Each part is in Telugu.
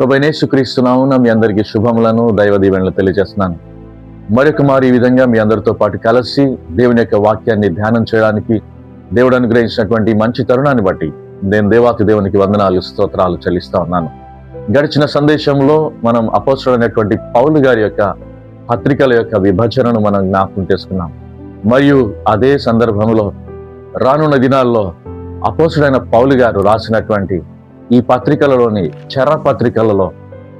ప్రభనేసుక్రీస్తున్నాము మీ అందరికీ శుభములను దైవ దీవెనలు తెలియజేస్తున్నాను. మరొక మారు ఈ విధంగా మీ అందరితో పాటు కలిసి దేవుని యొక్క వాక్యాన్ని ధ్యానం చేయడానికి దేవుడు అనుగ్రహించినటువంటి మంచి తరుణాన్ని బట్టి నేను దేవాతి దేవునికి వందనాలు స్తోత్రాలు చెల్లిస్తా ఉన్నాను. గడిచిన సందేశంలో మనం అపోసరైనటువంటి పౌలు గారి యొక్క పత్రికల యొక్క విభజనను మనం జ్ఞాపకం చేసుకున్నాం. మరియు అదే సందర్భంలో రానున్న దినాల్లో అపోసుడైన పౌలు గారు రాసినటువంటి ఈ పత్రికలలోని చర్ర పత్రికలలో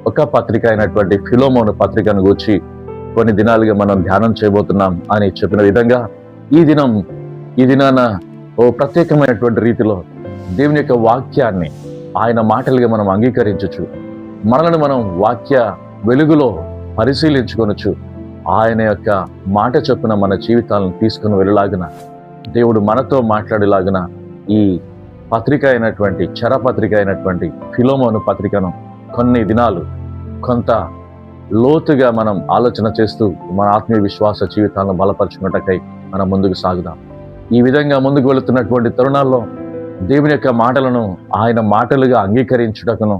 ఒక పత్రిక అయినటువంటి ఫిలోమోను పత్రికను గూర్చి కొన్ని దినాలుగా మనం ధ్యానం చేయబోతున్నాం అని చెప్పిన విధంగా ఈ దినం ఈ దినాన ఓ ప్రత్యేకమైనటువంటి రీతిలో దేవుని యొక్క వాక్యాన్ని ఆయన మాటలుగా మనం అంగీకరించచ్చు. మనల్ని మనం వాక్య వెలుగులో పరిశీలించుకొనొచ్చు. ఆయన యొక్క మాట చొప్పున మన జీవితాలను తీసుకుని వెళ్ళలాగిన దేవుడు మనతో మాట్లాడేలాగిన ఈ పత్రిక అయినటువంటి చరపత్రిక అయినటువంటి ఫిలోమోను పత్రికను కొన్ని దినాలు కొంత లోతుగా మనం ఆలోచన చేస్తూ మన ఆత్మీయ విశ్వాస జీవితాలను బలపరచుకున్నటకై మనం ముందుకు సాగుదాం. ఈ విధంగా ముందుకు వెళుతున్నటువంటి తరుణాల్లో దేవుని యొక్క మాటలను ఆయన మాటలుగా అంగీకరించుటకును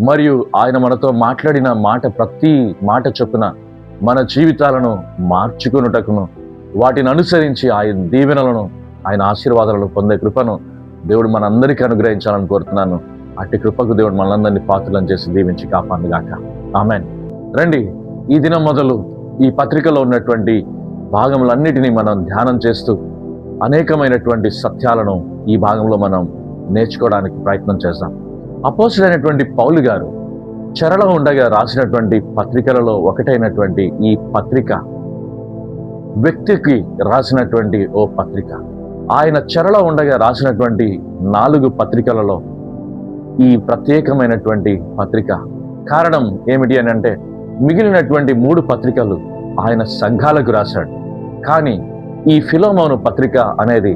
మరియు ఆయన మనతో మాట్లాడిన మాట ప్రతి మాట చొప్పున మన జీవితాలను మార్చుకున్నటకును వాటిని అనుసరించి ఆయన దీవెనలను ఆయన ఆశీర్వాదాలను పొందే కృపను దేవుడు మనందరికీ అనుగ్రహించాలని కోరుతున్నాను. అట్టి కృపకు దేవుడు మనందరినీ పాత్రలను చేసి దీవించి కాపాడుగాక. ఆమెన్. రండి ఈ దినం మొదలు ఈ పత్రికలో ఉన్నటువంటి భాగములన్నిటినీ మనం ధ్యానం చేస్తూ అనేకమైనటువంటి సత్యాలను ఈ భాగంలో మనం నేర్చుకోవడానికి ప్రయత్నం చేద్దాం. అపోసుడైనటువంటి పౌలు గారు చెరలో ఉండగా రాసినటువంటి పత్రికలలో ఒకటైనటువంటి ఈ పత్రిక వ్యక్తికి రాసినటువంటి ఓ పత్రిక. ఆయన చెరలో ఉండగా రాసినటువంటి నాలుగు పత్రికలలో ఈ ప్రత్యేకమైనటువంటి పత్రిక. కారణం ఏమిటి అని అంటే మిగిలినటువంటి మూడు పత్రికలు ఆయన సంఘాలకు రాశాడు. కానీ ఈ ఫిలోమోను పత్రిక అనేది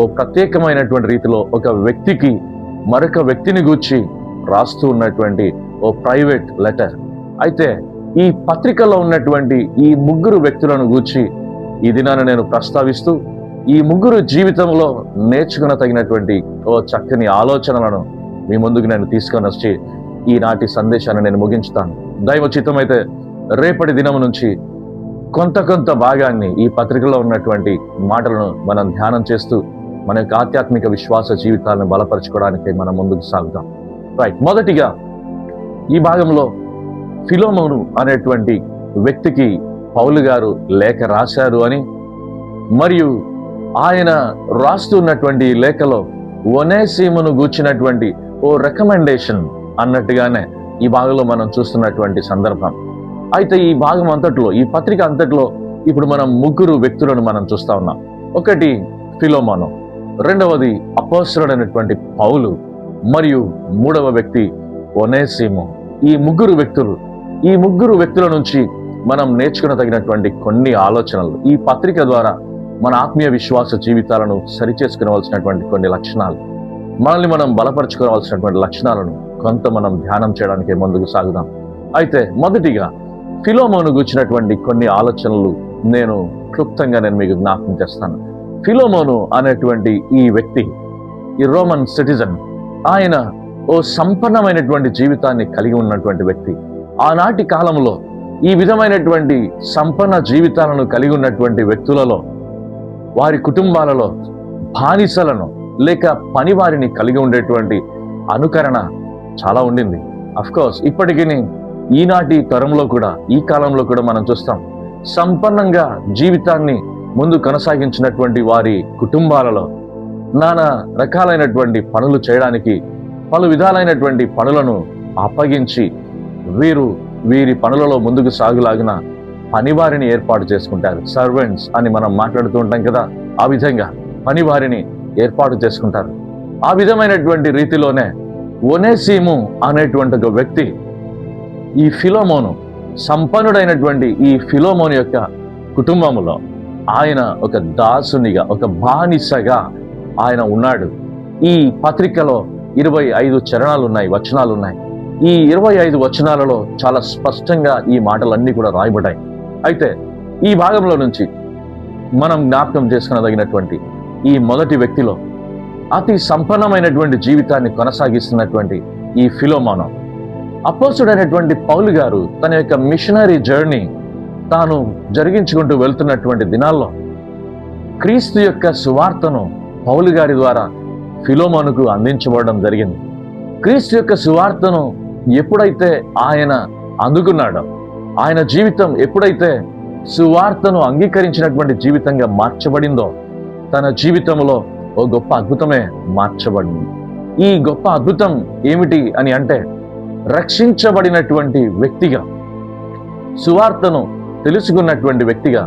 ఓ ప్రత్యేకమైనటువంటి రీతిలో ఒక వ్యక్తికి మరొక వ్యక్తిని గూర్చి రాస్తూ ఉన్నటువంటి ఓ ప్రైవేట్ లెటర్. అయితే ఈ పత్రికలో ఉన్నటువంటి ఈ ముగ్గురు వ్యక్తులను గూర్చి ఈ దినాన్ని నేను ప్రస్తావిస్తూ ఈ ముగ్గురు జీవితంలో నేర్చుకున్న తగినటువంటి ఓ చక్కని ఆలోచనలను మీ ముందుకు నేను తీసుకొని వచ్చి ఈనాటి సందేశాన్ని నేను ముగించుతాను. దైవ రేపటి దినం నుంచి కొంత కొంత భాగాన్ని ఈ పత్రికలో ఉన్నటువంటి మాటలను మనం ధ్యానం చేస్తూ మన యొక్క ఆధ్యాత్మిక విశ్వాస జీవితాలను బలపరచుకోవడానికి మనం ముందుకు సాగుతాం. రైట్ మొదటిగా ఈ భాగంలో ఫిలోమోను అనేటువంటి వ్యక్తికి పౌలు గారు లేఖ రాశారు అని మరియు ఆయన రాస్తున్నటువంటి లేఖలో ఒనేసీమును గూర్చినటువంటి ఓ రికమెండేషన్ అన్నట్టుగానే ఈ భాగంలో మనం చూస్తున్నటువంటి సందర్భం. అయితే ఈ భాగం అంతట్లో ఈ పత్రిక అంతట్లో ఇప్పుడు మనం ముగ్గురు వ్యక్తులను మనం చూస్తా ఉన్నాం. ఒకటి ఫిలోమాను రెండవది అపోసరుడైనటువంటి పౌలు మరియు మూడవ వ్యక్తి ఒనేసీము ఈ ముగ్గురు వ్యక్తులు ఈ ముగ్గురు వ్యక్తుల నుంచి మనం నేర్చుకున్న తగినటువంటి కొన్ని ఆలోచనలు. ఈ పత్రిక ద్వారా మన ఆత్మీయ విశ్వాస జీవితాలను సరిచేసుకునవలసినటువంటి కొన్ని లక్షణాలు. మనల్ని మనం బలపరచుకోవాల్సినటువంటి లక్షణాలను కొంత మనం ధ్యానం చేయడానికి ముందుకు సాగుదాం. అయితే మొదటిగా ఫిలోమోను గుచ్చినటువంటి కొన్ని ఆలోచనలు నేను క్లుప్తంగా నేను మీకు జ్ఞాపకం చేస్తాను. ఫిలోమోను అనేటువంటి ఈ వ్యక్తి ఈ రోమన్ సిటిజన్ ఆయన ఓ సంపన్నమైనటువంటి జీవితాన్ని కలిగి ఉన్నటువంటి వ్యక్తి. ఆనాటి కాలంలో ఈ విధమైనటువంటి సంపన్న జీవితాలను కలిగి ఉన్నటువంటి వ్యక్తులలో వారి కుటుంబాలలో బానిసలను లేక పనివారిని కలిగి ఉండేటువంటి అనుకరణ చాలా ఉండింది. అఫ్ కోర్స్ ఇప్పటికీ ఈనాటి తరంలో కూడా ఈ కాలంలో కూడా మనం చూస్తాం. సంపన్నంగా జీవితాన్ని ముందు కొనసాగించినటువంటి వారి కుటుంబాలలో నానా రకాలైనటువంటి పనులు చేయడానికి పలు విధాలైనటువంటి పనులను అప్పగించి వీరు వీరి పనులలో ముందుకు సాగులాగిన పనివారిని ఏర్పాటు చేసుకుంటారు. సర్వెంట్స్ అని మనం మాట్లాడుతూ ఉంటాం కదా ఆ విధంగా పనివారిని ఏర్పాటు చేసుకుంటారు. ఆ విధమైనటువంటి రీతిలోనే ఒనేసీము అనేటువంటి ఒక వ్యక్తి ఈ ఫిలోమోను సంపన్నుడైనటువంటి ఈ ఫిలోమోను యొక్క కుటుంబములో ఆయన ఒక దాసునిగా ఒక బానిసగా ఆయన ఉన్నాడు. ఈ పత్రికలో ఇరవై ఐదు చరణాలు ఉన్నాయి వచనాలు ఉన్నాయి ఈ ఇరవై ఐదు వచనాలలో చాలా స్పష్టంగా ఈ మాటలన్నీ కూడా రాయబడ్డాయి. అయితే ఈ భాగంలో నుంచి మనం జ్ఞాపకం చేసుకునదగినటువంటి ఈ మొదటి వ్యక్తిలో అతి సంపన్నమైనటువంటి జీవితాన్ని కొనసాగిస్తున్నటువంటి ఈ ఫిలోమానం. అపోసుడైనటువంటి పౌలు గారు తన యొక్క మిషనరీ జర్నీ తాను జరిగించుకుంటూ వెళ్తున్నటువంటి దినాల్లో క్రీస్తు యొక్క సువార్తను పౌలు గారి ద్వారా ఫిలోమానుకు అందించబడడం జరిగింది. క్రీస్తు యొక్క సువార్తను ఎప్పుడైతే ఆయన అందుకున్నాడో ఆయన జీవితం ఎప్పుడైతే సువార్తను అంగీకరించినటువంటి జీవితంగా మార్చబడిందో తన జీవితంలో ఓ గొప్ప అద్భుతమే మార్చబడింది. ఈ గొప్ప అద్భుతం ఏమిటి అని అంటే రక్షించబడినటువంటి వ్యక్తిగా సువార్తను తెలుసుకున్నటువంటి వ్యక్తిగా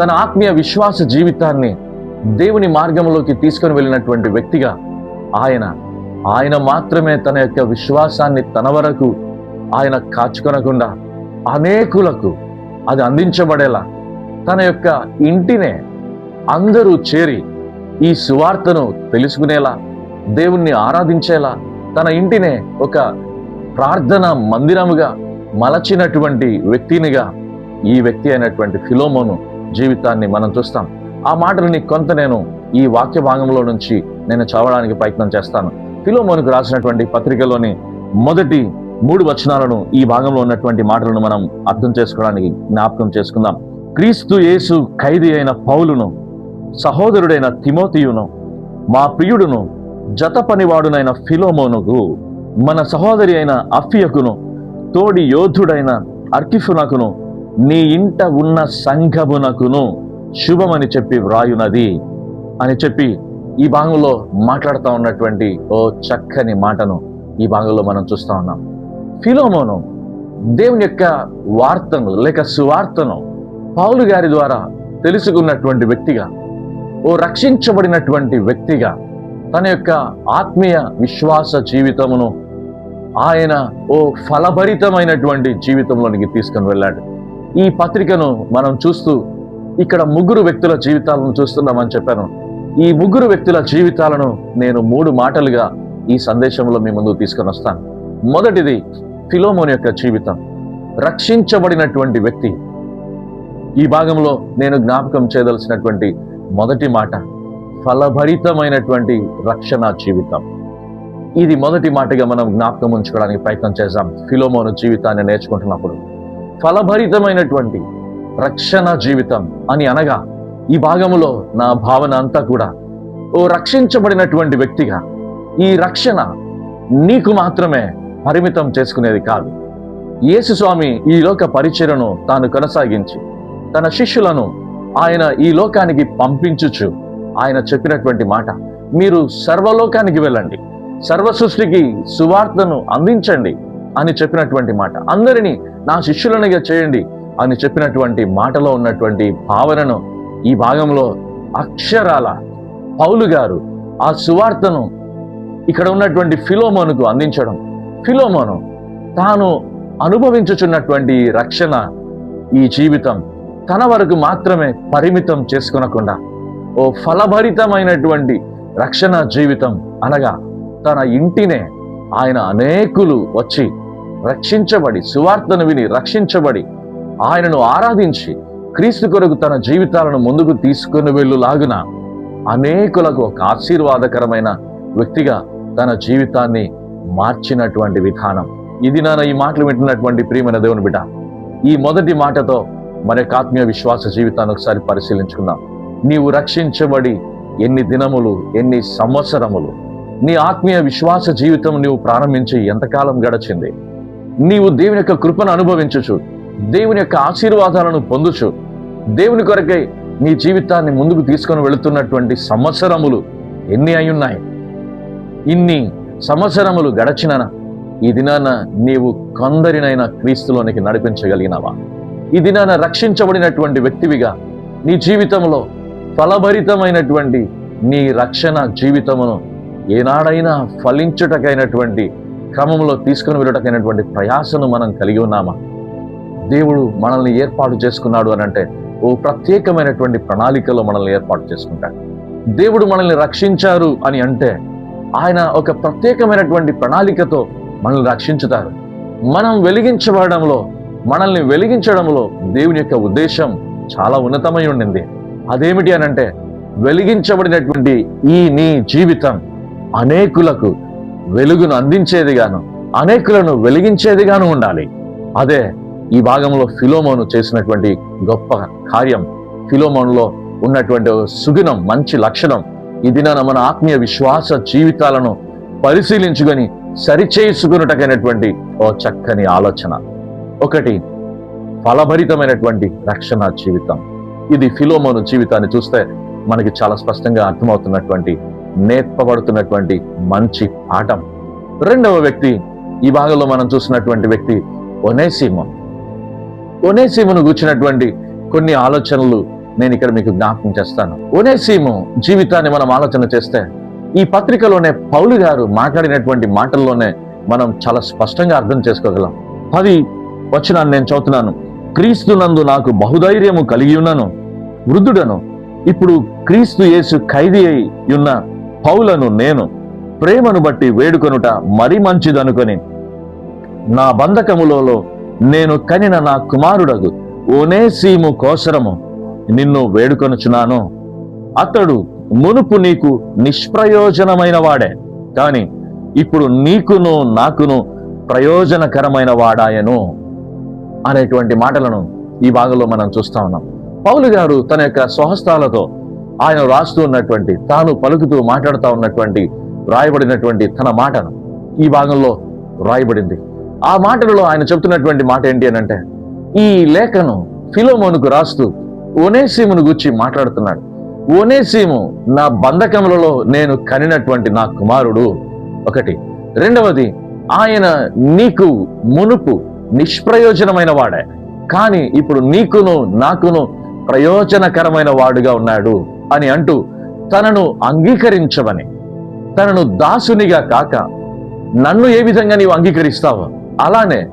తన ఆత్మీయ విశ్వాస జీవితాన్ని దేవుని మార్గంలోకి తీసుకొని వెళ్ళినటువంటి వ్యక్తిగా ఆయన ఆయన మాత్రమే తన యొక్క విశ్వాసాన్ని తన వరకు ఆయన కాచుకొనకుండా అనేకులకు అది అందించబడేలా తన యొక్క ఇంటినే అందరూ చేరి ఈ సువార్తను తెలుసుకునేలా దేవుణ్ణి ఆరాధించేలా తన ఇంటినే ఒక ప్రార్థన మందిరముగా మలచినటువంటి వ్యక్తినిగా ఈ వ్యక్తి అయినటువంటి ఫిలోమోను జీవితాన్ని మనం చూస్తాం. ఆ మాటలని కొంత నేను ఈ వాక్య భాగంలో నుంచి నేను చదవడానికి ప్రయత్నం చేస్తాను. ఫిలోమోనుకు రాసినటువంటి పత్రికలోని మొదటి మూడు వచనాలను ఈ భాగంలో ఉన్నటువంటి మాటలను మనం అర్థం చేసుకోవడానికి జ్ఞాపకం చేసుకుందాం. క్రీస్తు యేసు ఖైదీ అయిన పౌలును సహోదరుడైన తిమోతియును మా ప్రియుడును జత పనివాడునైన ఫిలోమోనుకు మన సహోదరి అయిన అఫియకును తోడి యోధుడైన అర్కిఫునకును నీ ఇంట ఉన్న సంఘమునకును శుభమని చెప్పి వ్రాయునది అని చెప్పి ఈ భాగంలో మాట్లాడుతూ ఉన్నటువంటి ఓ చక్కని మాటను ఈ భాగంలో మనం చూస్తా ఉన్నాం. ఫిలోమోను దేవుని యొక్క వార్తను లేక సువార్తను పౌలు గారి ద్వారా తెలుసుకున్నటువంటి వ్యక్తిగా ఓ రక్షించబడినటువంటి వ్యక్తిగా తన యొక్క ఆత్మీయ విశ్వాస జీవితమును ఆయన ఓ ఫలభరితమైనటువంటి జీవితంలోనికి తీసుకుని వెళ్ళాడు. ఈ పత్రికను మనం చూస్తూ ఇక్కడ ముగ్గురు వ్యక్తుల జీవితాలను చూస్తున్నామని చెప్పాను. ఈ ముగ్గురు వ్యక్తుల జీవితాలను నేను మూడు మాటలుగా ఈ సందేశంలో మీ ముందు తీసుకొని వస్తాను. మొదటిది ఫిలోమోన్ యొక్క జీవితం రక్షించబడినటువంటి వ్యక్తి. ఈ భాగంలో నేను జ్ఞాపకం చేయదలసినటువంటి మొదటి మాట ఫలభరితమైనటువంటి రక్షణ జీవితం. ఇది మొదటి మాటగా మనం జ్ఞాపకం ఉంచుకోవడానికి ప్రయత్నం చేశాం ఫిలోమోను జీవితాన్ని నేర్చుకుంటున్నప్పుడు. ఫలభరితమైనటువంటి రక్షణ జీవితం అని అనగా ఈ భాగంలో నా భావన అంతా కూడా ఓ రక్షించబడినటువంటి వ్యక్తిగా ఈ రక్షణ నీకు మాత్రమే పరిమితం చేసుకునేది కాదు. యేసు స్వామి ఈ లోక పరిచయను తాను కొనసాగించి. తన శిష్యులను ఆయన ఈ లోకానికి పంపించుచు ఆయన చెప్పినటువంటి మాట. మీరు సర్వలోకానికి వెళ్ళండి. సర్వ సృష్టికి సువార్తను అందించండి అని చెప్పినటువంటి మాట. అందరినీ నా శిష్యులనిగా చేయండి అని చెప్పినటువంటి మాటలో ఉన్నటువంటి భావనను ఈ భాగంలో అక్షరాల పౌలు గారు ఆ సువార్తను ఇక్కడ ఉన్నటువంటి ఫిలోమోనుకు అందించడం ఫిలోమోను తాను అనుభవించుచున్నటువంటి రక్షణ ఈ జీవితం తన వరకు మాత్రమే పరిమితం చేసుకొనకుండా ఓ ఫలభరితమైనటువంటి రక్షణ జీవితం అనగా తన ఇంటినే ఆయన అనేకులు వచ్చి రక్షించబడి సువార్తను విని రక్షించబడి ఆయనను ఆరాధించి క్రీస్తు కొరకు తన జీవితాలను ముందుకు తీసుకుని వెళ్ళులాగున అనేకులకు ఒక ఆశీర్వాదకరమైన వ్యక్తిగా తన జీవితాన్ని మార్చినటువంటి విధానం. ఇది నాన్న ఈ మాటలు వింటున్నటువంటి ప్రియమైన దేవుని బిడ్డ ఈ మొదటి మాటతో మన యొక్క ఆత్మీయ విశ్వాస జీవితాన్ని ఒకసారి పరిశీలించుకుందాం. నీవు రక్షించబడి ఎన్ని దినములు ఎన్ని సంవత్సరములు నీ ఆత్మీయ విశ్వాస జీవితం నీవు ప్రారంభించి ఎంతకాలం గడచింది? నీవు దేవుని యొక్క కృపను అనుభవించుచు దేవుని యొక్క ఆశీర్వాదాలను పొందుచు దేవుని కొరకై నీ జీవితాన్ని ముందుకు తీసుకొని వెళుతున్నటువంటి సంవత్సరములు ఎన్ని అయి ఉన్నాయి? ఇన్ని సంవత్సరములు గడచిన ఈ దినాన నీవు కొందరినైనా క్రీస్తులోనికి నడిపించగలిగినవా? ఈ దినాన రక్షించబడినటువంటి వ్యక్తివిగా నీ జీవితంలో ఫలభరితమైనటువంటి నీ రక్షణ జీవితమును ఏనాడైనా ఫలించుటకైనటువంటి క్రమంలో తీసుకుని వెళ్ళటకైనటువంటి ప్రయాసను మనం కలిగి ఉన్నామా? దేవుడు మనల్ని ఏర్పాటు చేసుకున్నాడు అని అంటే ఓ ప్రత్యేకమైనటువంటి ప్రణాళికలో మనల్ని ఏర్పాటు చేసుకుంటాడు. దేవుడు మనల్ని రక్షించారు అని అంటే ఆయన ఒక ప్రత్యేకమైనటువంటి ప్రణాళికతో మనల్ని రక్షించుతారు. మనం వెలిగించబడడంలో మనల్ని వెలిగించడంలో దేవుని యొక్క ఉద్దేశం చాలా ఉన్నతమై ఉండింది. అదేమిటి అని అంటే వెలిగించబడినటువంటి ఈ నీ జీవితం అనేకులకు వెలుగును అందించేదిగాను అనేకులను వెలిగించేదిగాను ఉండాలి. అదే ఈ భాగంలో ఫిలోమోను చేసినటువంటి గొప్ప కార్యం. ఫిలోమోన్లో ఉన్నటువంటి సుగుణం మంచి లక్షణం ఈ దినాన మన ఆత్మీయ విశ్వాస జీవితాలను పరిశీలించుకొని సరిచేసుకున్నటకైనటువంటి ఓ చక్కని ఆలోచన. ఒకటి ఫలభరితమైనటువంటి రక్షణ జీవితం. ఇది ఫిలోమోను జీవితాన్ని చూస్తే మనకి చాలా స్పష్టంగా అర్థమవుతున్నటువంటి నేర్పబడుతున్నటువంటి మంచి పాఠం. రెండవ వ్యక్తి ఈ భాగంలో మనం చూసినటువంటి వ్యక్తి ఒనేసిమో. ఒనేసిమును కూర్చున్నటువంటి కొన్ని ఆలోచనలు నేను ఇక్కడ మీకు జ్ఞాపకం చేస్తాను. ఒనేసీము జీవితాన్ని మనం ఆలోచన చేస్తే ఈ పత్రికలోనే పౌలు గారు మాట్లాడినటువంటి మాటల్లోనే మనం చాలా స్పష్టంగా అర్థం చేసుకోగలం. పది వచనాన్ని నేను చదువుతున్నాను. క్రీస్తునందు నాకు బహుధైర్యము కలిగి ఉన్నాను వృద్ధుడను. ఇప్పుడు క్రీస్తు యేసు ఖైదీ అయి ఉన్న పౌలను నేను ప్రేమను బట్టి వేడుకొనుట మరి మంచిదనుకొని నా బంధకములలో నేను కనిన నా కుమారుడగు ఓనేసీము కోసరము. నిన్ను వేడుకొనుచున్నాను. అతడు మునుపు నీకు నిష్ప్రయోజనమైన వాడే. కాని ఇప్పుడు నీకును నాకును ప్రయోజనకరమైన వాడాయను అనేటువంటి మాటలను ఈ భాగంలో మనం చూస్తా ఉన్నాం. పౌలు గారు తన యొక్క స్వహస్తాలతో ఆయన రాస్తూ ఉన్నటువంటి తాను పలుకుతూ మాట్లాడుతూ ఉన్నటువంటి రాయబడినటువంటి తన మాటను ఈ భాగంలో రాయబడింది ఆ మాటలలో ఆయన చెప్తున్నటువంటి మాట ఏంటి అని అంటే ఈ లేఖను ఫిలోమోనుకు రాస్తూ ఓనేసీమును గురించి మాట్లాడుతున్నాడు. ఓనేసీము నా బంధకములలో నేను కనినటువంటి నా కుమారుడు. ఒకటి. రెండవది ఆయన నీకు మునుపు నిష్ప్రయోజనమైన వాడే. కానీ ఇప్పుడు నీకును నాకును ప్రయోజనకరమైన వాడుగా ఉన్నాడు అని అంటూ తనను అంగీకరించవని తనను దాసునిగా కాక నన్ను ఏ విధంగా నీవు అంగీకరిస్తావో అలానే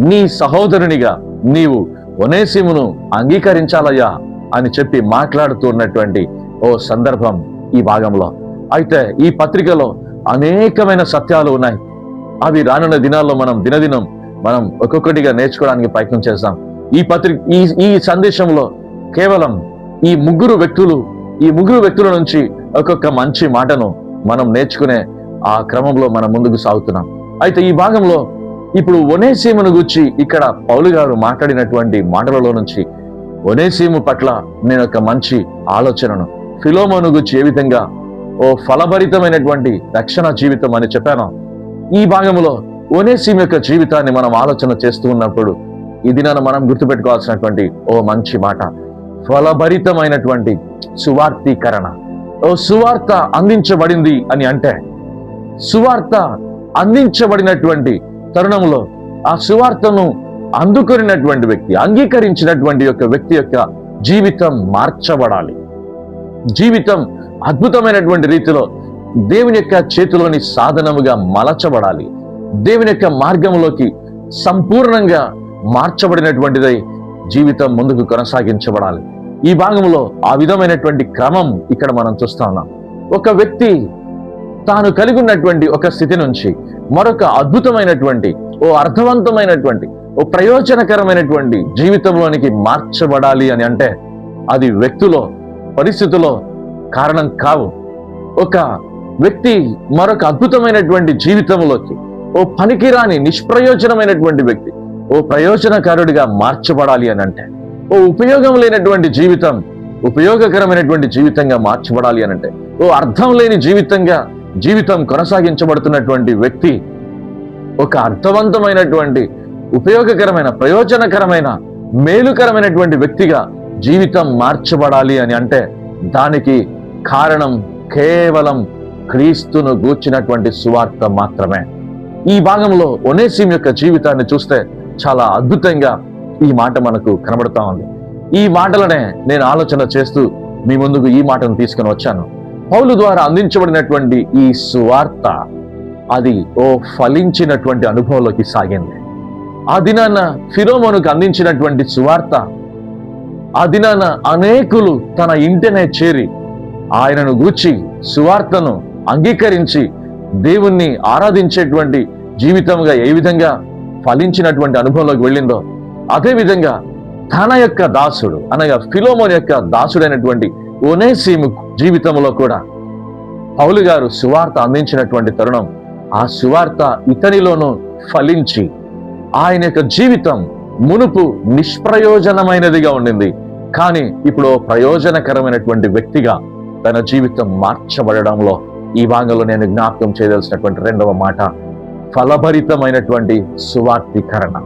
నీ సహోదరునిగా నీవు ఒనేసిమును అంగీకరించాలయ్యా అని చెప్పి మాట్లాడుతూ ఉన్నటువంటి ఓ సందర్భం ఈ భాగంలో. అయితే ఈ పత్రికలో అనేకమైన సత్యాలు ఉన్నాయి. అవి రానున్న దినాల్లో మనం దినదినం మనం ఒక్కొక్కటిగా నేర్చుకోవడానికి ప్రయత్నం చేస్తాం. ఈ పత్రిక ఈ ఈ సందేశంలో కేవలం ఈ ముగ్గురు వ్యక్తులు ఈ ముగ్గురు వ్యక్తుల నుంచి ఒక్కొక్క మంచి మాటను మనం నేర్చుకునే ఆ క్రమంలో మనం ముందుకు సాగుతున్నాం. అయితే ఈ భాగంలో ఇప్పుడు ఒనేసీమును గుచ్చి ఇక్కడ పౌలు గారు మాట్లాడినటువంటి మాటలలో నుంచి ఒనేసీము పట్ల నేను ఒక మంచి ఆలోచనను ఫిలోమోను గురించి ఏ విధంగా ఓ ఫలభరితమైనటువంటి రక్షణ జీవితం అని చెప్పాను. ఈ భాగంలో ఒనేసీము యొక్క జీవితాన్ని మనం ఆలోచన చేస్తూ ఉన్నప్పుడు ఈ దినాన మనం గుర్తుపెట్టుకోవాల్సినటువంటి ఓ మంచి మాట. ఫలభరితమైనటువంటి సువార్తీకరణ ఓ సువార్త అందించబడింది అని అంటే సువార్త అందించబడినటువంటి తరుణంలో ఆ సువార్తను అందుకొనినటువంటి వ్యక్తి అంగీకరించినటువంటి యొక్క వ్యక్తి యొక్క జీవితం మార్చబడాలి. జీవితం అద్భుతమైనటువంటి రీతిలో దేవుని యొక్క చేతిలోని సాధనముగా మలచబడాలి. దేవుని యొక్క మార్గంలోకి సంపూర్ణంగా మార్చబడినటువంటిదై జీవితం ముందుకు కొనసాగించబడాలి. ఈ భాగంలో ఆ విధమైనటువంటి క్రమం ఇక్కడ మనం చూస్తా ఉన్నాం. ఒక వ్యక్తి తాను కలిగి ఉన్నటువంటి ఒక స్థితి నుంచి మరొక అద్భుతమైనటువంటి ఓ అర్థవంతమైనటువంటి ఓ ప్రయోజనకరమైనటువంటి జీవితంలోనికి మార్చబడాలి అని అంటే అది వ్యక్తిలో పరిస్థితిలో కారణం కావు. ఒక వ్యక్తి మరొక అద్భుతమైనటువంటి జీవితంలోకి ఓ పనికిరాని నిష్ప్రయోజనమైనటువంటి వ్యక్తి ఓ ప్రయోజనకారుడిగా మార్చబడాలి అని అంటే ఓ ఉపయోగం లేనటువంటి జీవితం ఉపయోగకరమైనటువంటి జీవితంగా మార్చబడాలి అని అంటే ఓ అర్థం లేని జీవితంగా జీవితం కొనసాగించబడుతున్నటువంటి వ్యక్తి ఒక అర్థవంతమైనటువంటి ఉపయోగకరమైన ప్రయోజనకరమైన మేలుకరమైనటువంటి వ్యక్తిగా జీవితం మార్చబడాలి అని అంటే దానికి కారణం కేవలం క్రీస్తును గూర్చినటువంటి సువార్త మాత్రమే. ఈ భాగంలో ఒనేసిం యొక్క జీవితాన్ని చూస్తే చాలా అద్భుతంగా ఈ మాట మనకు కనబడతా ఉంది. ఈ మాటలనే నేను ఆలోచన చేస్తూ మీ ముందుకు ఈ మాటను తీసుకుని వచ్చాను. పౌలు ద్వారా అందించబడినటువంటి ఈ సువార్త అది ఓ ఫలించినటువంటి అనుభవంలోకి సాగింది. ఆ దినాన ఫిరోమోనుకు అందించినటువంటి సువార్త ఆ దినాన అనేకులు తన ఇంటినే చేరి ఆయనను గూర్చి సువార్తను అంగీకరించి దేవుణ్ణి ఆరాధించేటువంటి జీవితంగా ఏ విధంగా ఫలించినటువంటి అనుభవంలోకి వెళ్ళిందో అదేవిధంగా తన యొక్క దాసుడు అనగా ఫిలోమోన్ యొక్క దాసుడైనటువంటి ఒనేసీము జీవితంలో కూడా పౌలు గారు సువార్త అందించినటువంటి తరుణం ఆ సువార్త ఇతనిలోనూ ఫలించి ఆయన యొక్క జీవితం మునుపు నిష్ప్రయోజనమైనదిగా ఉండింది. కానీ ఇప్పుడు ప్రయోజనకరమైనటువంటి వ్యక్తిగా తన జీవితం మార్చబడడంలో ఈ భాగంలో నేను జ్ఞాపకం చేయదలసినటువంటి రెండవ మాట ఫలభరితమైనటువంటి సువార్తీకరణ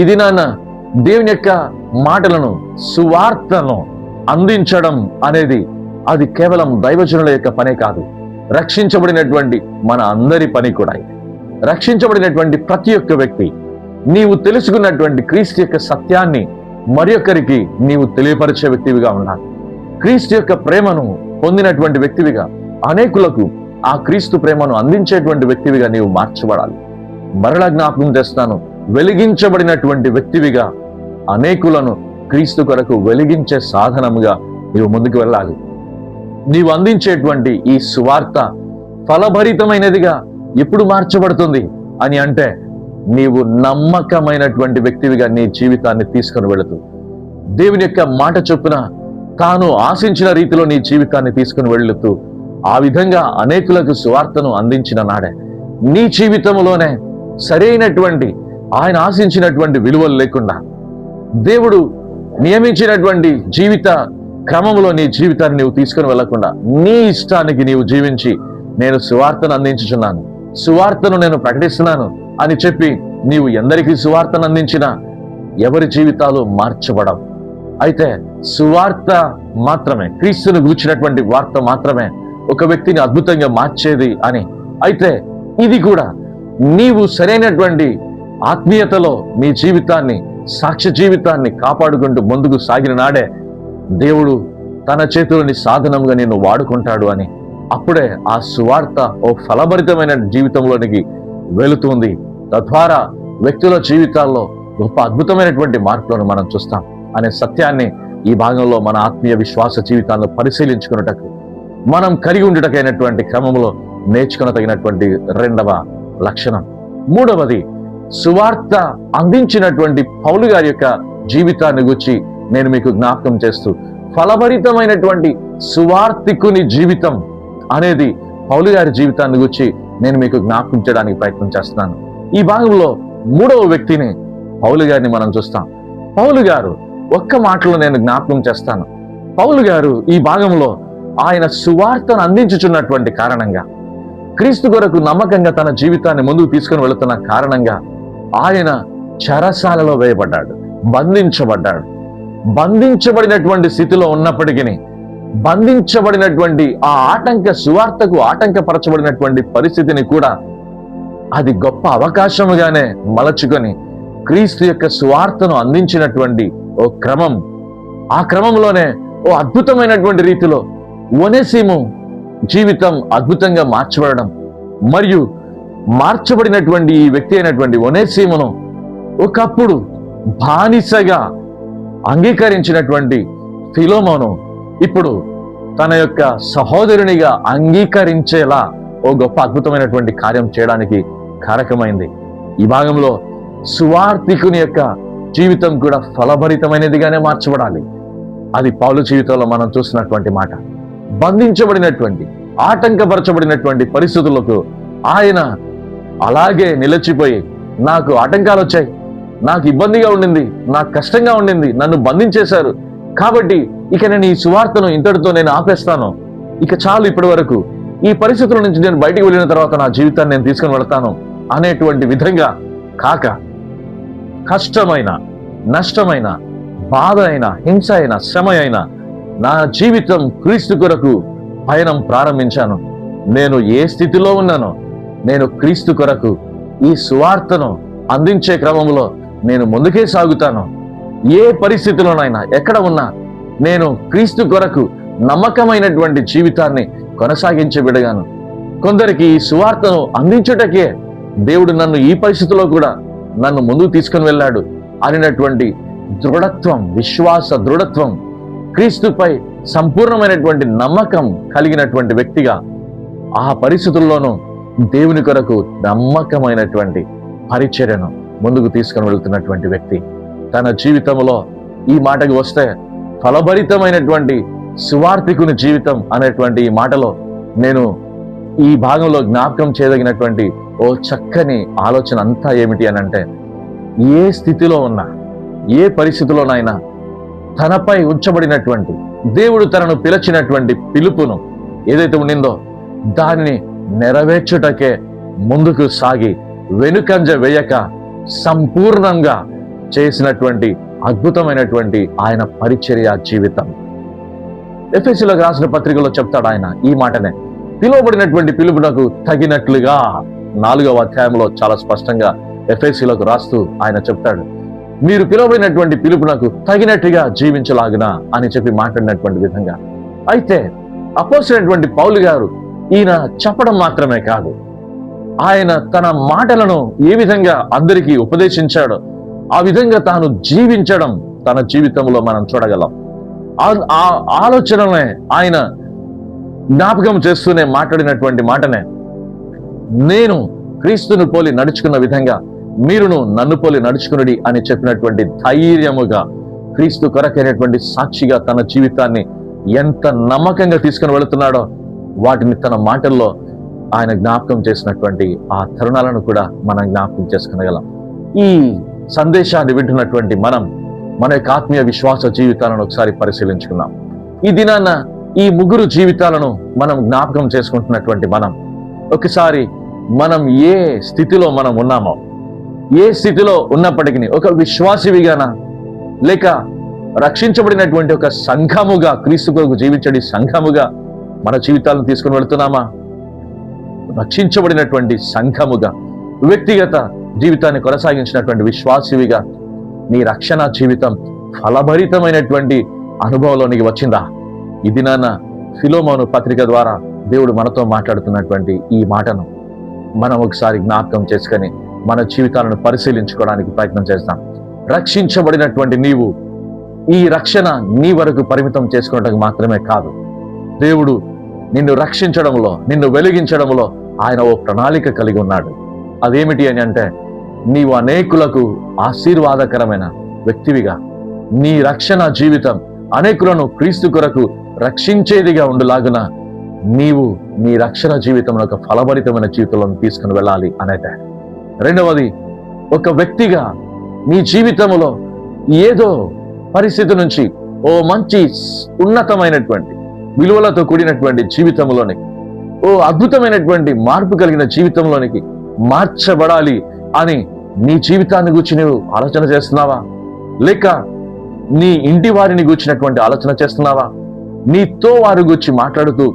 ఇది నాన్న దేవుని యొక్క మాటలను సువార్తను అందించడం అనేది అది కేవలం దైవజనుల యొక్క పనే కాదు. రక్షించబడినటువంటి మన అందరి పని కూడా ఇది. రక్షించబడినటువంటి ప్రతి ఒక్క వ్యక్తి నీవు తెలుసుకున్నటువంటి క్రీస్తు యొక్క సత్యాన్ని మరి నీవు తెలియపరిచే వ్యక్తివిగా ఉండాలి క్రీస్తు యొక్క ప్రేమను పొందినటువంటి వ్యక్తివిగా అనేకులకు ఆ క్రీస్తు ప్రేమను అందించేటువంటి వ్యక్తివిగా నీవు మార్చబడాలి. మరలా జ్ఞాపకం చేస్తాను వెలిగించబడినటువంటి వ్యక్తివిగా అనేకులను క్రీస్తు కొరకు వెలిగించే సాధనముగా నీవు ముందుకు వెళ్ళాలి. నీవు అందించేటువంటి ఈ సువార్త ఫలభరితమైనదిగా ఎప్పుడు మార్చబడుతుంది అని అంటే నీవు నమ్మకమైనటువంటి వ్యక్తివిగా నీ జీవితాన్ని తీసుకొని వెళుతూ దేవుని యొక్క మాట చొప్పున తాను ఆశించిన రీతిలో నీ జీవితాన్ని తీసుకుని వెళుతూ ఆ విధంగా అనేకులకు సువార్తను అందించిన నాడే. నీ జీవితంలోనే సరైనటువంటి ఆయన ఆశించినటువంటి విలువలు లేకుండా దేవుడు నియమించినటువంటి జీవిత క్రమంలో నీ జీవితాన్ని నీవు తీసుకుని వెళ్ళకుండా నీ ఇష్టానికి నీవు జీవించి నేను సువార్తను అందించుచున్నాను. సువార్తను నేను ప్రకటిస్తున్నాను. అని చెప్పి నీవు ఎందరికీ సువార్తను అందించినా ఎవరి జీవితాలు మార్చబడవు. అయితే సువార్త మాత్రమే క్రీస్తును గురించినటువంటి వార్త మాత్రమే ఒక వ్యక్తిని అద్భుతంగా మార్చేది అని. అయితే ఇది కూడా నీవు సరైనటువంటి ఆత్మీయతలో నీ జీవితాన్ని సాక్ష్య జీవితాన్ని కాపాడుకుంటూ ముందుకు సాగిన నాడే దేవుడు తన చేతులని సాధనంగా నిన్ను వాడుకుంటాడు అని. అప్పుడే ఆ సువార్త ఓ ఫలభరితమైన జీవితంలోనికి వెళుతుంది. తద్వారా వ్యక్తుల జీవితాల్లో గొప్ప అద్భుతమైనటువంటి మార్పులను మనం చూస్తాం అనే సత్యాన్ని ఈ భాగంలో మన ఆత్మీయ విశ్వాస జీవితాలను పరిశీలించుకున్నటకు మనం కలిగి ఉండటకైనటువంటి క్రమంలో నేర్చుకునదగినటువంటి రెండవ లక్షణం. మూడవది సువార్త అందించినటువంటి పౌలు గారి యొక్క జీవితాన్ని గురించి నేను మీకు జ్ఞాపకం చేస్తూ ఫలభరితమైనటువంటి సువార్తికుని జీవితం అనేది పౌలు గారి జీవితాన్ని గురించి నేను మీకు జ్ఞాపకం చేయడానికి ప్రయత్నం చేస్తున్నాను. ఈ భాగంలో మూడవ వ్యక్తిని పౌలు గారిని మనం చూస్తాం. పౌలు గారు ఒక్క మాటలో నేను జ్ఞాపకం చేస్తాను. పౌలు గారు ఈ భాగంలో ఆయన సువార్తను అందించుచున్నటువంటి కారణంగా క్రీస్తు కొరకు నమ్మకంగా తన జీవితాన్ని ముందుకు తీసుకుని వెళుతున్న కారణంగా ఆయన చెరసాలలో వేయబడ్డాడు బంధించబడ్డాడు. బంధించబడినటువంటి స్థితిలో ఉన్నప్పటికీ బంధించబడినటువంటి ఆ ఆటంక సువార్తకు ఆటంకపరచబడినటువంటి పరిస్థితిని కూడా అది గొప్ప అవకాశముగానే మలచుకొని క్రీస్తు యొక్క సువార్తను అందించినటువంటి ఓ క్రమం. ఆ క్రమంలోనే ఓ అద్భుతమైనటువంటి రీతిలో ఒనేసిము జీవితం అద్భుతంగా మార్చబడడం మరియు మార్చబడినటువంటి ఈ వ్యక్తి అయినటువంటి ఒనేసీమును ఒకప్పుడు బానిసగా అంగీకరించినటువంటి ఫిలోమోను ఇప్పుడు తన యొక్క సహోదరునిగా అంగీకరించేలా ఓ గొప్ప అద్భుతమైనటువంటి కార్యం చేయడానికి కారకమైంది. ఈ భాగంలో సువార్థికుని యొక్క జీవితం కూడా ఫలభరితమైనదిగానే మార్చబడాలి. అది పౌలు జీవితంలో మనం చూసినటువంటి మాట. బంధించబడినటువంటి ఆటంకపరచబడినటువంటి పరిస్థితులకు ఆయన అలాగే నిలిచిపోయి నాకు ఆటంకాలు వచ్చాయి నాకు ఇబ్బందిగా ఉండింది. నాకు కష్టంగా ఉండింది. నన్ను బంధించేశారు. కాబట్టి ఇక నేను ఈ సువార్తను ఇంతటితో నేను ఆపేస్తాను. ఇక చాలు ఇప్పటి వరకు. ఈ పరిస్థితుల నుంచి నేను బయటికి వెళ్ళిన తర్వాత నా జీవితాన్ని నేను తీసుకుని వెళ్తాను అనేటువంటి విధంగా కాక కష్టమైన నష్టమైన బాధ అయినా హింస అయినా శ్రమ అయినా నా జీవితం క్రీస్తు కొరకు పయనం ప్రారంభించాను. నేను ఏ స్థితిలో ఉన్నానో నేను క్రీస్తు కొరకు ఈ సువార్తను అందించే క్రమంలో నేను ముందుకే సాగుతాను. ఏ పరిస్థితిలోనైనా ఎక్కడ ఉన్నా నేను క్రీస్తు కొరకు నమ్మకమైనటువంటి జీవితాన్ని కొనసాగించే విడగాను. కొందరికి ఈ సువార్తను అందించుటకే దేవుడు నన్ను ఈ పరిస్థితిలో కూడా నన్ను ముందుకు తీసుకుని వెళ్ళాడు అనినటువంటి దృఢత్వం విశ్వాస దృఢత్వం క్రీస్తుపై సంపూర్ణమైనటువంటి నమ్మకం కలిగినటువంటి వ్యక్తిగా ఆ పరిస్థితుల్లోనూ దేవుని కొరకు నమ్మకమైనటువంటి పరిచర్యను ముందుకు తీసుకుని వెళ్తున్నటువంటి వ్యక్తి తన జీవితంలో ఈ మాటకి వస్తే ఫలభరితమైనటువంటి సువార్థికుని జీవితం అనేటువంటి ఈ మాటలో నేను ఈ భాగంలో జ్ఞాపకం చేయదగినటువంటి ఓ చక్కని ఆలోచన అంతా ఏమిటి అని అంటే ఏ స్థితిలో ఉన్నా ఏ పరిస్థితిలోనైనా తనపై ఉంచబడినటువంటి దేవుడు తనను పిలిచినటువంటి పిలుపును ఏదైతే ఉండిందో దానిని నెరవేర్చుటకే ముందుకు సాగి వెనుకంజ వేయక సంపూర్ణంగా చేసినటువంటి అద్భుతమైనటువంటి ఆయన పరిచర్య జీవితం. ఎఫ్ఎస్సీలోకి రాసిన పత్రికలో చెప్తాడు ఆయన ఈ మాటనే. పిలువబడినటువంటి పిలుపునకు తగినట్లుగా నాలుగవ అధ్యాయంలో చాలా స్పష్టంగా ఎఫ్ఎస్సీలోకి రాస్తూ ఆయన చెప్తాడు. మీరు పిలువబడినటువంటి పిలుపునకు తగినట్టుగా జీవించలాగునా అని చెప్పి మాట్లాడినటువంటి విధంగా. అయితే అపోసినటువంటి పౌలు గారు ఈయన చెప్పడం మాత్రమే కాదు. ఆయన తన మాటలను ఏ విధంగా అందరికీ ఉపదేశించాడో ఆ విధంగా తాను జీవించడం తన జీవితంలో మనం చూడగలం. ఆ- ఆ ఆలోచనలే ఆయన జ్ఞాపకం చేస్తూనే మాట్లాడినటువంటి మాటనే నేను క్రీస్తును పోలి నడుచుకున్న విధంగా మీరును నన్ను పోలి నడుచుకునుడి అని చెప్పినటువంటి ధైర్యముగా క్రీస్తు కొరకైనటువంటి సాక్షిగా తన జీవితాన్ని ఎంత నమ్మకంగా తీసుకుని వెళుతున్నాడో వాటిని తన మాటల్లో ఆయన జ్ఞాపకం చేసినటువంటి ఆ తరుణాలను కూడా మనం జ్ఞాపకం చేసుకునగలం. ఈ సందేశాన్ని వింటున్నటువంటి మనం మన యొక్క ఆత్మీయ విశ్వాస జీవితాలను ఒకసారి పరిశీలించుకుందాం. ఈ దినాన ఈ ముగ్గురు జీవితాలను మనం జ్ఞాపకం చేసుకుంటున్నటువంటి మనం ఒకసారి మనం ఏ స్థితిలో మనం ఉన్నామో ఏ స్థితిలో ఉన్నప్పటికీ ఒక విశ్వాసివిగానా లేక రక్షించబడినటువంటి ఒక సంఘముగా క్రీస్తు కొరకు జీవించడి సంఘముగా మన జీవితాలను తీసుకుని వెళుతున్నామా? రక్షించబడినటువంటి సంఘముగా వ్యక్తిగత జీవితాన్ని కొనసాగించినటువంటి విశ్వాసివిగా నీ రక్షణ జీవితం ఫలభరితమైనటువంటి అనుభవంలోనికి వచ్చిందా? ఇది నాన్న ఫిలోమోను పత్రిక ద్వారా దేవుడు మనతో మాట్లాడుతున్నటువంటి ఈ మాటను మనం ఒకసారి జ్ఞాపకం చేసుకొని మన జీవితాలను పరిశీలించుకోవడానికి ప్రయత్నం చేస్తాం. రక్షించబడినటువంటి నీవు ఈ రక్షణ నీ వరకు పరిమితం చేసుకోవడానికి మాత్రమే కాదు. దేవుడు నిన్ను రక్షించడంలో నిన్ను వెలిగించడంలో ఆయన ఓ ప్రణాళిక కలిగి ఉన్నాడు. అదేమిటి అని అంటే నీవు అనేకులకు ఆశీర్వాదకరమైన వ్యక్తివిగా. నీ రక్షణ జీవితం అనేకులను క్రీస్తు కొరకు రక్షించేదిగా ఉండులాగున నీవు నీ రక్షణ జీవితం ఒక ఫలభరితమైన జీవితంలో తీసుకుని వెళ్ళాలి అనేట. రెండవది ఒక వ్యక్తిగా నీ జీవితంలో ఏదో పరిస్థితి నుంచి ఓ మంచి ఉన్నతమైనటువంటి విలువలతో కూడినటువంటి జీవితంలోని ఓ అద్భుతమైనటువంటి మార్పు కలిగిన జీవితంలోనికి మార్చబడాలి అని నీ జీవితాన్ని గురించి నువ్వు ఆలోచన చేస్తున్నావా? లేక నీ ఇంటి వారిని గూర్చినటువంటి ఆలోచన చేస్తున్నావా? నీతో వారి గురించి మాట్లాడుతూ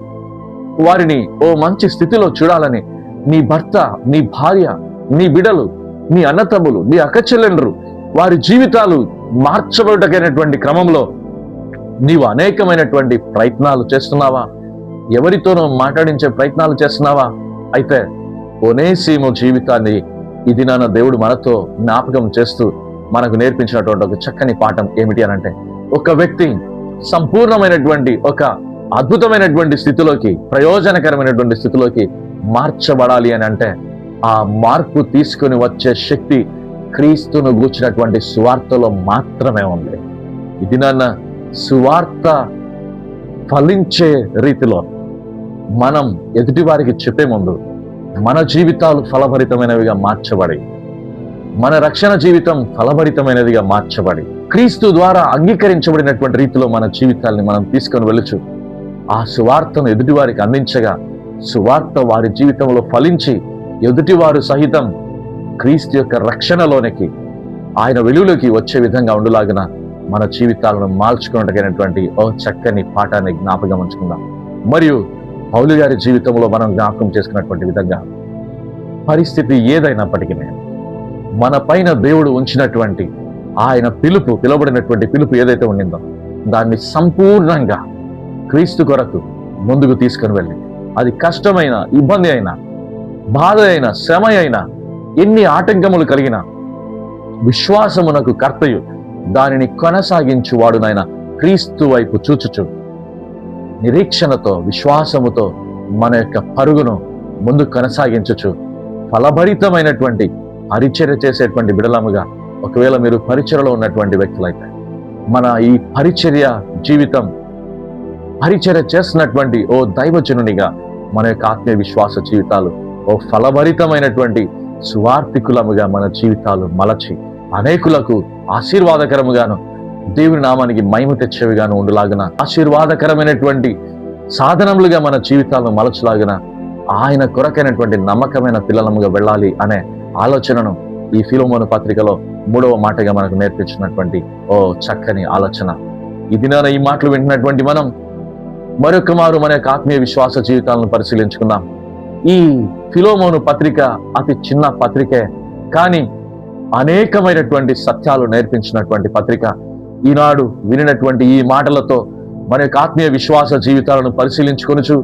వారిని ఓ మంచి స్థితిలో చూడాలని నీ భర్త నీ భార్య నీ బిడలు నీ అన్నతమ్ములు నీ అక్కచెల్లెండ్రు వారి జీవితాలు మార్చబడటకైనటువంటి క్రమంలో నీవు అనేకమైనటువంటి ప్రయత్నాలు చేస్తున్నావా? ఎవరితోనో మాట్లాడించే ప్రయత్నాలు చేస్తున్నావా? అయితే ఒనేసీము జీవితాన్ని ఇది నాన్న దేవుడు మనతో జ్ఞాపకం చేస్తూ మనకు నేర్పించినటువంటి ఒక చక్కని పాఠం ఏమిటి అని అంటే ఒక వ్యక్తి సంపూర్ణమైనటువంటి ఒక అద్భుతమైనటువంటి స్థితిలోకి ప్రయోజనకరమైనటువంటి స్థితిలోకి మార్చబడాలి అని అంటే ఆ మార్పు తీసుకుని వచ్చే శక్తి క్రీస్తును గూర్చినటువంటి సువార్తలో మాత్రమే ఉంది. ఇది నాన్న సువార్త ఫలించే రీతిలో మనం ఎదుటివారికి చెప్పే ముందు మన జీవితాలు ఫలభరితమైనవిగా మార్చబడి మన రక్షణ జీవితం ఫలభరితమైనదిగా మార్చబడి క్రీస్తు ద్వారా అంగీకరించబడినటువంటి రీతిలో మన జీవితాల్ని మనం తీసుకొని వెళ్ళచ్చు. ఆ సువార్తను ఎదుటివారికి అందించగా సువార్త వారి జీవితంలో ఫలించి ఎదుటివారు సహితం క్రీస్తు యొక్క రక్షణలోనికి ఆయన వెలుగులోకి వచ్చే విధంగా ఉండులాగిన మన జీవితాలను మార్చుకున్నట్టుగైనటువంటి ఓ చక్కని పాఠాన్ని జ్ఞాపకం ఉంచుకుందాం. మరియు పౌలు గారి జీవితంలో మనం జ్ఞాపకం చేసుకున్నటువంటి విధంగా పరిస్థితి ఏదైనప్పటికీ మన పైన దేవుడు ఉంచినటువంటి ఆయన పిలుపు పిలువబడినటువంటి పిలుపు ఏదైతే ఉండిందో దాన్ని సంపూర్ణంగా క్రీస్తు కొరకు ముందుకు తీసుకుని వెళ్ళి అది కష్టమైన ఇబ్బంది అయినా బాధ అయినా శ్రమ అయినా ఎన్ని ఆటంకములు కలిగినా విశ్వాసమునకు కర్తయు దానిని కొనసాగించువాడునైనా క్రీస్తు వైపు చూచుచు నిరీక్షణతో విశ్వాసముతో మన యొక్క పరుగును ముందు కొనసాగించచ్చు ఫలభరితమైనటువంటి పరిచర్య చేసేటువంటి బిడలముగా ఒకవేళ మీరు పరిచర్యలో ఉన్నటువంటి వ్యక్తులైతే మన ఈ పరిచర్య జీవితం పరిచర్య చేస్తున్నటువంటి ఓ దైవజనునిగా మన యొక్క ఆత్మీయ విశ్వాస జీవితాలు ఓ ఫలభరితమైనటువంటి సువార్థికులముగా మన జీవితాలు మలచి అనేకులకు ఆశీర్వాదకరముగాను దేవుని నామానికి మహిమ తెచ్చేవిగాను ఉండులాగున. ఆశీర్వాదకరమైనటువంటి సాధనములుగా మన జీవితాలను మలచలాగిన ఆయన కొరకైనటువంటి నమ్మకమైన పిల్లలముగా వెళ్ళాలి అనే ఆలోచనను ఈ ఫిలోమోను పత్రికలో మూడవ మాటగా మనకు నేర్పించినటువంటి ఓ చక్కని ఆలోచన. ఈ దినాన ఈ మాటలు వింటున్నటువంటి మనం మరొక మారు మన యొక్క ఆత్మీయ విశ్వాస జీవితాలను పరిశీలించుకుందాం. ఈ ఫిలోమోను పత్రిక అతి చిన్న పత్రికే కానీ అనేకమైనటువంటి సత్యాలు నేర్పించినటువంటి పత్రిక ఈనాడు వినినటువంటి ఈ మాటలతో మన యొక్క ఆత్మీయ విశ్వాస జీవితాలను పరిశీలించుకొనుచు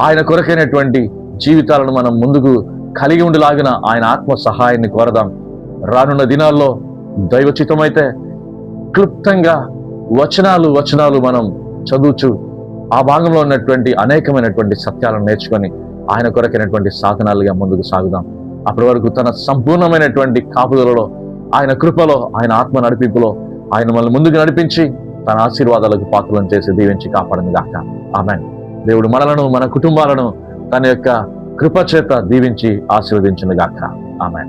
ఆయన కొరకైనటువంటి జీవితాలను మనం ముందుకు కలిగి ఉండలాగిన ఆయన ఆత్మ సహాయాన్ని కోరదాం. రానున్న దినాల్లో దైవచితమైతే క్లుప్తంగా వచనాలు వచనాలు మనం చదువుచు ఆ భాగంలో ఉన్నటువంటి అనేకమైనటువంటి సత్యాలను నేర్చుకొని ఆయన కొరకైనటువంటి సాధనాలుగా ముందుకు సాగుదాం. అప్పటి వరకు తన సంపూర్ణమైనటువంటి కాపుదలలో ఆయన కృపలో ఆయన ఆత్మ నడిపింపులో ఆయన మనల్ని ముందుకు నడిపించి తన ఆశీర్వాదాలకు పాత్రలను చేసి దీవించి కాపాడను గాక ఆమె దేవుడు మనలను మన కుటుంబాలను తన యొక్క కృపచేత దీవించి ఆశీర్వదించింది గాక ఆమె